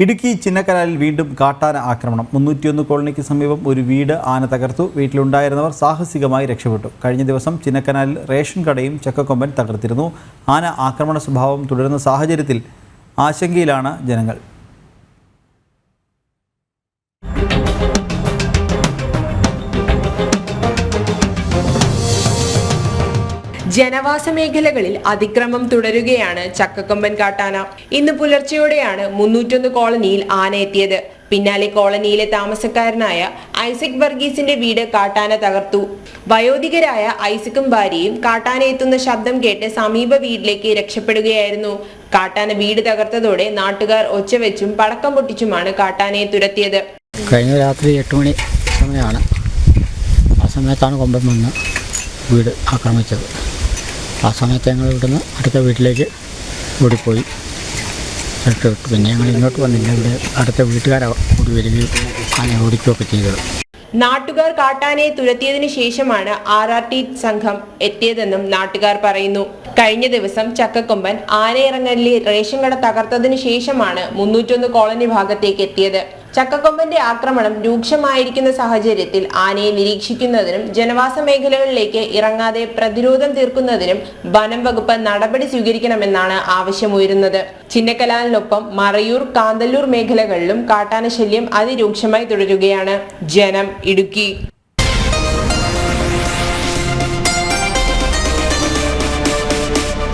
ഇടുക്കി ചിന്നക്കനാലിൽ വീണ്ടും കാട്ടാന ആക്രമണം. മുന്നൂറ്റിയൊന്ന് കോളനിക്ക് സമീപം ഒരു വീട് ആന തകർത്തു. വീട്ടിലുണ്ടായിരുന്നവർ സാഹസികമായി രക്ഷപ്പെട്ടു. കഴിഞ്ഞ ദിവസം ചിന്നക്കനാലിൽ റേഷൻ കടയും ചക്കക്കൊമ്പൻ തകർത്തിരുന്നു. ആന ആക്രമണ സ്വഭാവം തുടരുന്ന സാഹചര്യത്തിൽ ആശങ്കയിലാണ് ജനങ്ങൾ. ജനവാസ മേഖലകളിൽ അതിക്രമം തുടരുകയാണ് ചക്കക്കൊമ്പൻ കാട്ടാന. ഇന്ന് പുലർച്ചെയോടെയാണ് മുന്നൂറ്റൊന്ന് കോളനിയിൽ ആന എത്തിയത്. പിന്നാലെ കോളനിയിലെ താമസക്കാരനായ ഐസക് വർഗീസിന്റെ വീട് കാട്ടാന തകർത്തു. വയോധികരായ ഐസക്കും ഭാര്യയും കാട്ടാന എത്തുന്ന ശബ്ദം കേട്ട് സമീപ വീട്ടിലേക്ക് രക്ഷപ്പെടുകയായിരുന്നു. കാട്ടാന വീട് തകർത്തതോടെ നാട്ടുകാർ ഒച്ചവെച്ചും പടക്കം പൊട്ടിച്ചുമാണ് കാട്ടാനയെ തുരത്തിയത്. കഴിഞ്ഞ രാത്രി എട്ട് മണി സമയമാണ്. ആ സമയത്താണ് കൊമ്പൻ വന്ന് വീട് ആക്രമിച്ചത്. ആ സമയത്ത് ഞങ്ങൾ ഇവിടുന്ന് അടുത്ത വീട്ടിലേക്ക് ഓടിപ്പോയി. ഇട്ട് വിട്ടു പിന്നെ ഞങ്ങൾ ഇങ്ങോട്ട് വന്നില്ല. ഇവിടെ അടുത്ത വീട്ടുകാരെ ഓടി വരികയും ആനെ ഓടിക്കുകയൊക്കെ ചെയ്തത്. നാട്ടുകാർ കാട്ടാനയെ തുരത്തിയതിനു ശേഷമാണ് ആർ ആർ ടി സംഘം എത്തിയതെന്നും നാട്ടുകാർ പറയുന്നു. കഴിഞ്ഞ ദിവസം ചക്കക്കൊമ്പൻ ആനയിറങ്ങലിലെ റേഷൻ കട തകർത്തതിനു ശേഷമാണ് മുന്നൂറ്റൊന്ന് കോളനി ഭാഗത്തേക്ക് എത്തിയത്. ചക്കക്കൊമ്പന്റെ ആക്രമണം രൂക്ഷമായിരിക്കുന്ന സാഹചര്യത്തിൽ ആനയെ നിരീക്ഷിക്കുന്നതിനും ജനവാസ മേഖലകളിലേക്ക് ഇറങ്ങാതെ പ്രതിരോധം തീർക്കുന്നതിനും വനം വകുപ്പ് നടപടി സ്വീകരിക്കണമെന്നാണ് ആവശ്യമുയരുന്നത്. ചിന്നക്കലാലിനൊപ്പം മറയൂർ കാന്തല്ലൂർ മേഖലകളിലും കാട്ടാന ശല്യം അതിരൂക്ഷമായി തുടരുകയാണ്. ജനം ഇടുക്കി